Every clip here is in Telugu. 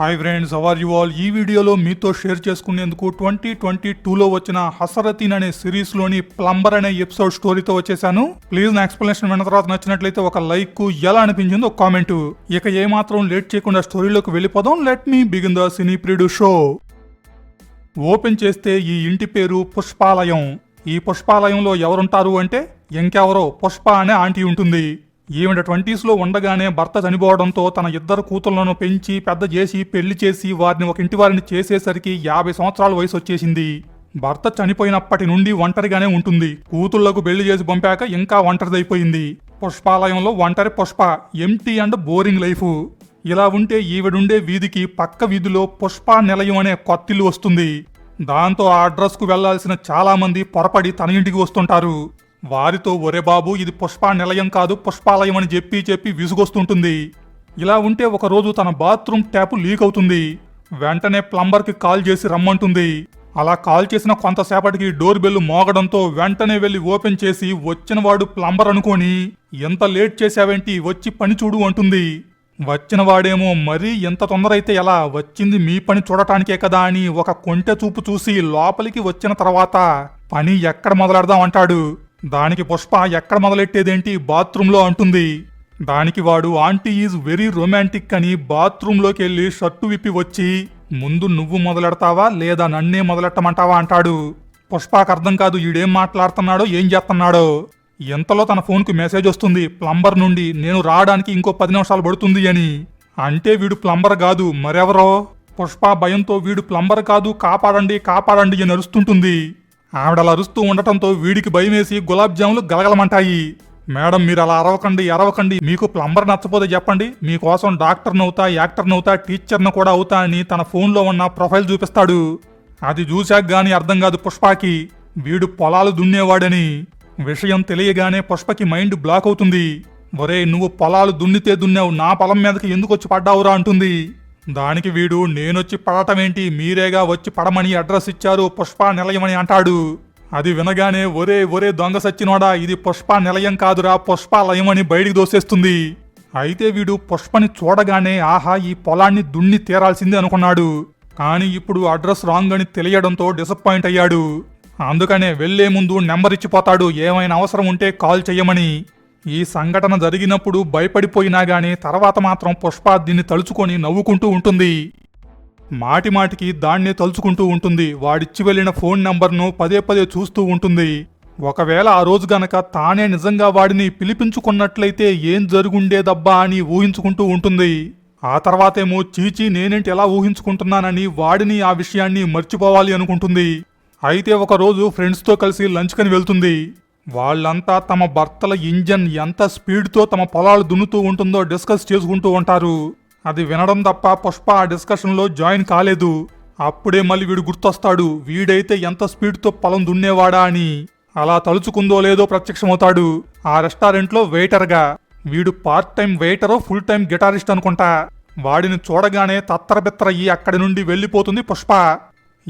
Hi friends how are you all ఈ వీడియోలో మీతో షేర్ చేసుకునేందుకు ట్వంటీ ట్వంటీ టూలో వచ్చిన హసరతీన్ అనే సిరీస్లోని ప్లంబర్ అనే ఎపిసోడ్ స్టోరీతో వచ్చేసాను. ప్లీజ్ నా ఎక్స్ప్లెనేషన్ విన్న తర్వాత నచ్చినట్లయితే ఒక లైక్ ఎలా అనిపించిందో ఒక కామెంట్. ఇక ఏమాత్రం లేట్ చేయకుండా స్టోరీలోకి వెళ్ళిపోదాం. లెట్ మీ బిగిన్ ద సినీ ప్రీడు షో ఓపెన్ చేస్తే ఈ ఇంటి పేరు పుష్పాలయం. ఈ పుష్పాలయంలో ఎవరుంటారు అంటే ఇంకెవరో పుష్ప అనే ఆంటీ ఉంటుంది. ఈవిడ ట్వంటీస్లో ఉండగానే భర్త చనిపోవడంతో తన ఇద్దరు కూతుళ్ళను పెంచి పెద్ద చేసి పెళ్ళి చేసి వారిని ఒక ఇంటి వారిని చేసేసరికి యాభై సంవత్సరాల వయసు వచ్చేసింది. భర్త చనిపోయినప్పటి నుండి ఒంటరిగానే ఉంటుంది. కూతుళ్ళకు పెళ్ళి చేసి పంపాక ఇంకా ఒంటరిదైపోయింది. పుష్పాలయంలో ఒంటరి Pushpa empty and boring life. ఇలా ఉంటే ఈవిడుండే వీధికి పక్క వీధిలో పుష్ప నిలయం అనే కొత్తిల్లు వస్తుంది. దాంతో ఆ అడ్రస్కు వెళ్ళాల్సిన చాలామంది పొరపడి తన ఇంటికి వస్తుంటారు. వారితో ఒరే బాబు ఇది పుష్ప నిలయం కాదు పుష్పాలయం అని చెప్పి చెప్పి విసుగొస్తుంటుంది. ఇలా ఉంటే ఒకరోజు తన బాత్రూమ్ ట్యాప్ లీక్ అవుతుంది. వెంటనే ప్లంబర్కి కాల్ చేసి రమ్మంటుంది. అలా కాల్ చేసిన కొంతసేపటికి డోర్ బెల్ మోగడంతో వెంటనే వెళ్ళి ఓపెన్ చేసి వచ్చినవాడు ప్లంబర్ అనుకొని ఎంత లేట్ చేశావేంటి? వచ్చి పని చూడు అంటుంది. వచ్చిన వాడేమో మరీ ఎంత తొందర అయితే ఎలా? వచ్చింది మీ పని చూడటానికే కదా అని ఒక కొంటె చూపు చూసి లోపలికి వచ్చిన తర్వాత పని ఎక్కడ మొదలెడదాం అంటాడు. దానికి పుష్ప ఎక్కడ మొదలెట్టేదేంటి? బాత్రూంలో అంటుంది. దానికి వాడు ఆంటీ ఈజ్ వెరీ రొమాంటిక్ అని బాత్రూంలోకి వెళ్ళి షర్టు విప్పి వచ్చి ముందు నువ్వు మొదలెడతావా లేదా నన్నే మొదలెట్టమంటావా? అంటాడు. పుష్పాకు అర్థం కాదు ఈడేం మాట్లాడుతున్నాడో ఏం చేస్తున్నాడో. ఎంతలో తన ఫోన్కు మెసేజ్ వస్తుంది ప్లంబర్ నుండి నేను రావడానికి ఇంకో పది నిమిషాలు పడుతుంది అని. అంటే వీడు ప్లంబర్ కాదు మరెవరో? పుష్ప భయంతో వీడు ప్లంబర్ కాదు కాపాడండి కాపాడండి అని అరుస్తుంటుంది ఆవిడలా అరుస్తూ ఉండటంతో వీడికి భయమేసి గులాబ్ జాములు గలగలమంటాయి. మేడం మీరు అలా అరవకండి అరవకండి మీకు ప్లంబర్ నచ్చపోతే చెప్పండి. మీకోసం డాక్టర్ని అవుతా యాక్టర్ని అవుతా టీచర్ని కూడా అవుతా అని తన ఫోన్లో ఉన్న ప్రొఫైల్ చూపిస్తాడు. అది చూశాక గాని అర్థం కాదు పుష్పకి. వీడు పొలాలు దున్నేవాడని. విషయం తెలియగానే పుష్పకి మైండ్ బ్లాక్ అవుతుంది. ఒరే నువ్వు పొలాలు దున్నితే దున్నావు నా పొలం మీదకి ఎందుకు వచ్చి పడ్డావురా అంటుంది. దానికి వీడు నేనొచ్చి పడటమేంటి? మీరేగా వచ్చి పడమని అడ్రస్ ఇచ్చారు? పుష్ప నిలయమని అంటాడు. అది వినగానే ఒరే ఒరే దొంగ సచ్చినోడా ఇది పుష్ప నిలయం కాదురా పుష్పాలయం అని బయటికి దోసేస్తుంది. అయితే వీడు పుష్పని చూడగానే ఆహా ఈ పొలాన్ని దున్ని తీరాల్సిందే అనుకున్నాడు. కానీ ఇప్పుడు అడ్రస్ రాంగ్ అని తెలియడంతో డిసప్పాయింట్ అయ్యాడు. అందుకనే వెళ్ళే ముందు నెంబర్ ఇచ్చిపోతాడు. ఏమైనా అవసరం ఉంటే కాల్ చేయమని ఈ సంఘటన జరిగినప్పుడు భయపడిపోయినా గానీ తర్వాత మాత్రం పుష్ప దీన్ని తలుచుకొని నవ్వుకుంటూ ఉంటుంది. మాటిమాటికి దాన్ని తలుచుకుంటూ ఉంటుంది. వాడిచ్చి వెళ్ళిన ఫోన్ నంబర్ను పదే పదే చూస్తూ ఉంటుంది. ఒకవేళ ఆ రోజు గనక తానే నిజంగా వాడిని పిలిపించుకున్నట్లయితే ఏం జరుగుండేదబ్బా అని ఊహించుకుంటూ ఉంటుంది. ఆ తర్వాతేమో చీచి నేనేంటి ఎలా ఊహించుకుంటున్నానని వాడిని ఆ విషయాన్ని మర్చిపోవాలి అనుకుంటుంది. అయితే ఒకరోజు ఫ్రెండ్స్తో కలిసి లంచ్కని వెళ్తుంది. వాళ్ళంతా తమ భర్తల ఇంజన్ ఎంత స్పీడ్తో తమ పొలాలు దున్నుతూ ఉంటుందో డిస్కస్ చేసుకుంటూ ఉంటారు. అది వినడం తప్ప పుష్ప ఆ డిస్కషన్లో జాయిన్ కాలేదు. అప్పుడే మళ్ళీ వీడు గుర్తొస్తాడు వీడైతే ఎంత స్పీడ్తో పొలం దున్నేవాడా అని. అలా తలుచుకుందో లేదో ప్రత్యక్షమవుతాడు. ఆ రెస్టారెంట్లో వెయిటర్గా వీడు పార్ట్ టైం వెయిటరో ఫుల్ టైం గిటారిస్ట్ అనుకుంటా. వాడిని చూడగానే తత్తరబిత్తరయ్యి అక్కడి నుండి వెళ్ళిపోతుంది పుష్ప.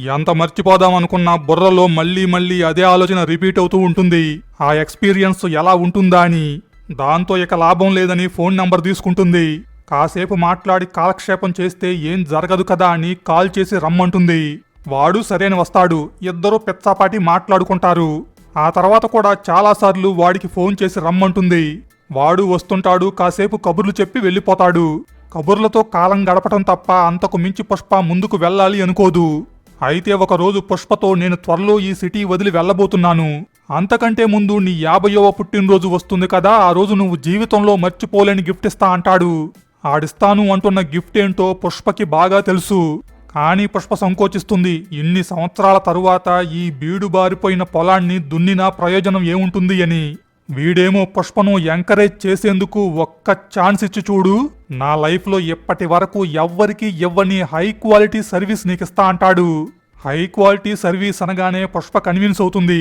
ఎంత మర్చిపోదాం అనుకున్నా బుర్రలో మళ్ళీ మళ్ళీ అదే ఆలోచన రిపీట్ అవుతూ ఉంటుంది. ఆ ఎక్స్పీరియన్స్ ఎలా ఉంటుందా అని. దాంతో ఇక లాభం లేదని ఫోన్ నంబర్ తీసుకుంటుంది. కాసేపు మాట్లాడి కాలక్షేపం చేస్తే ఏం జరగదు కదా అని కాల్ చేసి రమ్మంటుంది. వాడు సరైన వస్తాడు. ఇద్దరూ పెచ్చాపాటి మాట్లాడుకుంటారు. ఆ తర్వాత కూడా చాలాసార్లు వాడికి ఫోన్ చేసి రమ్మంటుంది. వాడు వస్తుంటాడు కాసేపు కబుర్లు చెప్పి వెళ్ళిపోతాడు. కబుర్లతో కాలం గడపటం తప్ప అంతకు మించి పుష్ప ముందుకు వెళ్ళాలి అనుకోదు. అయితే ఒకరోజు పుష్పతో నేను త్వరలో ఈ సిటీ వదిలి వెళ్ళబోతున్నాను. అంతకంటే ముందు నీ యాభైవ పుట్టినరోజు వస్తుంది కదా ఆ రోజు నువ్వు జీవితంలో మర్చిపోలేని గిఫ్ట్ ఇస్తా అంటాడు. ఆడిస్తాను అంటున్న గిఫ్ట్ ఏంటో పుష్పకి బాగా తెలుసు. కానీ పుష్ప సంకోచిస్తుంది. ఇన్ని సంవత్సరాల తరువాత ఈ బీడు బారిపోయిన పొలాన్ని దున్నినా ప్రయోజనం ఏముంటుంది అని. వీడేమో పుష్పను ఎంకరేజ్ చేసేందుకు ఒక్క ఛాన్స్ ఇచ్చి చూడు. నా లైఫ్లో ఇప్పటి వరకు ఎవ్వరికి ఇవ్వని హై క్వాలిటీ సర్వీస్ నీకిస్తా అంటాడు. హై క్వాలిటీ సర్వీస్ అనగానే పుష్ప కన్విన్స్ అవుతుంది.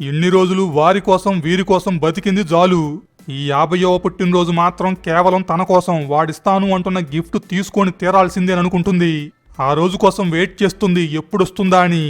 ఇన్ని రోజులు వారి కోసం వీరి కోసం బతికింది జాలు. ఈ యాభైవ పుట్టినరోజు మాత్రం కేవలం తన కోసం వాడిస్తాను అంటున్న గిఫ్ట్ తీసుకొని తీరాల్సిందేననుకుంటుంది ఆ రోజు కోసం వెయిట్ చేస్తుంది ఎప్పుడొస్తుందా అని.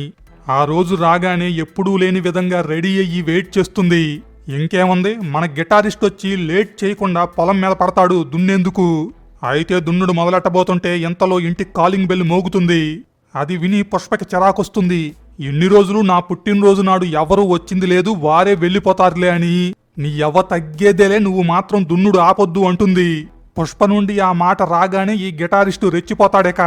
ఆ రోజు రాగానే ఎప్పుడూ లేని విధంగా రెడీ అయ్యి వెయిట్ చేస్తుంది. ఇంకేముంది? మన గిటారిస్ట్ వచ్చి లేట్ చేయకుండా పొలం మీద పడతాడు దున్నేందుకు. అయితే దున్నుడు మొదలెట్టబోతుంటే ఎంతలో ఇంటి కాలింగ్ బెల్ మోగుతుంది. అది విని పుష్పకి చిరాకొస్తుంది. ఎన్ని రోజులు నా పుట్టినరోజు నాడు ఎవరూ వచ్చింది లేదు వారే వెళ్ళిపోతారులే అని. నీ ఎవ తగ్గేదేలే నువ్వు మాత్రం దున్నుడు ఆపొద్దు అంటుంది. పుష్ప నుండి ఆ మాట రాగానే ఈ గిటారిస్టు రెచ్చిపోతాడేక.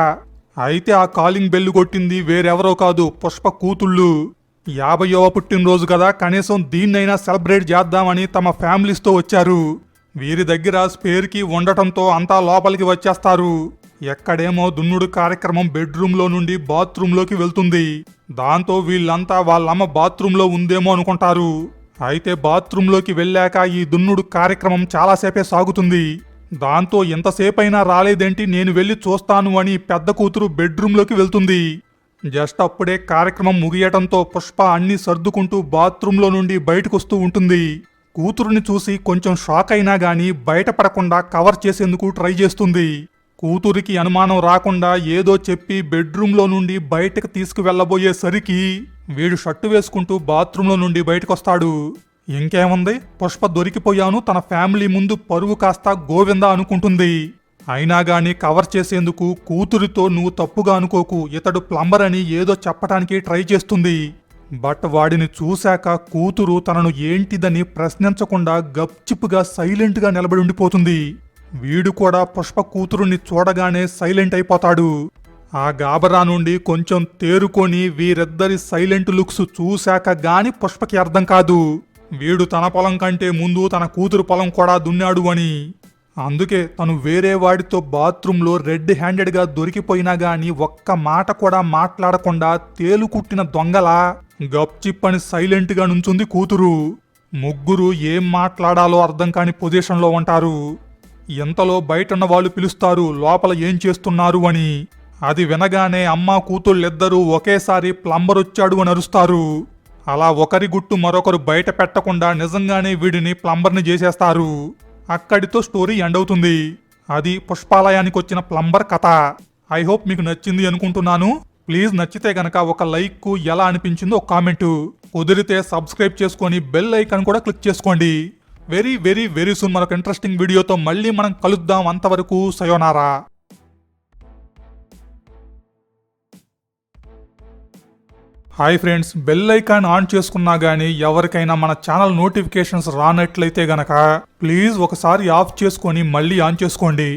అయితే ఆ కాలింగ్ బెల్లు కొట్టింది వేరెవరో కాదు పుష్ప కూతుళ్ళు. యాభైవ పుట్టినరోజు కదా కనీసం దీన్నైనా సెలబ్రేట్ చేద్దామని తమ ఫ్యామిలీస్తో వచ్చారు. వీరి దగ్గర స్పేర్కి ఉండటంతో అంతా లోపలికి వచ్చేస్తారు. ఎక్కడేమో దున్నుడు కార్యక్రమం బెడ్రూమ్లో నుండి బాత్రూంలోకి వెళ్తుంది. దాంతో వీళ్ళంతా వాళ్ళమ్మ బాత్రూంలో ఉందేమో అనుకుంటారు. అయితే బాత్రూంలోకి వెళ్ళాక ఈ దున్నుడు కార్యక్రమం చాలాసేపే సాగుతుంది. దాంతో ఎంతసేపైనా రాలేదేంటి నేను వెళ్ళి చూస్తాను అని పెద్ద కూతురు బెడ్రూంలోకి వెళ్తుంది. జస్ట్ అప్పుడే కార్యక్రమం ముగియటంతో పుష్ప అన్ని సర్దుకుంటూ బాత్రూంలో నుండి బయటకొస్తూ ఉంటుంది. కూతురుని చూసి కొంచెం షాక్ అయినా గాని బయటపడకుండా కవర్ చేసేందుకు ట్రై చేస్తుంది. కూతురికి అనుమానం రాకుండా ఏదో చెప్పి బెడ్రూమ్లో నుండి బయటకు తీసుకువెళ్ళబోయేసరికి వీడు షర్టు వేసుకుంటూ బాత్రూంలో నుండి బయటకొస్తాడు. ఇంకేముంది? పుష్ప దొరికిపోయాను తన ఫ్యామిలీ ముందు పరువు కాస్త గోవింద అనుకుంటుంది. అయినా గాని కవర్ చేసేందుకు కూతురితో నువ్వు తప్పుగా అనుకోకు. ఇతడు ప్లంబర్ అని ఏదో చెప్పటానికి ట్రై చేస్తుంది. బట్ వాడిని చూశాక కూతురు తనను ఏంటిదని ప్రశ్నించకుండా గప్చిప్గా సైలెంట్గా నిలబడి ఉండిపోతుంది. వీడు కూడా పుష్ప కూతురుని చూడగానే సైలెంట్ అయిపోతాడు. ఆ గాబరా నుండి కొంచెం తేరుకొని వీరిద్దరి సైలెంట్ లుక్స్ చూశాక గాని పుష్పకి అర్థం కాదు. వీడు తన పొలం కంటే ముందు తన కూతురు పొలం కూడా దున్నాడు అని. అందుకే తను వేరే వాడితో బాత్రూంలో రెడ్ హ్యాండెడ్గా దొరికిపోయినా గాని ఒక్క మాట కూడా మాట్లాడకుండా తేలుకుట్టిన దొంగలా. గప్చిప్పని సైలెంట్గా నుంచుంది కూతురు. ముగ్గురు ఏం మాట్లాడాలో అర్థం కాని పొజిషన్లో ఉంటారు. ఎంతలో బయటన్న వాళ్ళు పిలుస్తారు లోపల ఏం చేస్తున్నారు అని. అది వినగానే అమ్మ కూతుళ్ళిద్దరూ ఒకేసారి ప్లంబర్ వచ్చాడు అని అరుస్తారు. అలా ఒకరి గుట్టు మరొకరు బయట పెట్టకుండా నిజంగానే వీడిని ప్లంబర్ని చేసేస్తారు. అక్కడితో స్టోరీ ఎండ్ అవుతుంది. అది పుష్పాలయానికి వచ్చిన ప్లంబర్ కథ. ఐ హోప్ మీకు నచ్చింది అనుకుంటున్నాను. ప్లీజ్ నచ్చితే గనక ఒక లైక్ ఎలా అనిపించిందో ఒక కామెంట్. కుదిరితే సబ్స్క్రైబ్ చేసుకొని బెల్ ఐకాన్ కూడా క్లిక్ చేసుకోండి. వెరీ వెరీ వెరీ సూన్ మరొక ఇంట్రెస్టింగ్ వీడియోతో మళ్ళీ మనం కలుద్దాం అంతవరకు సయోనారా. Hi friends bell icon on చేసుకున్నా గానీ ఎవరికైనా మన ఛానల్ నోటిఫికేషన్స్ రానట్లయితే గనక ప్లీజ్ ఒకసారి ఆఫ్ చేసుకొని మళ్ళీ ఆన్ చేసుకోండి.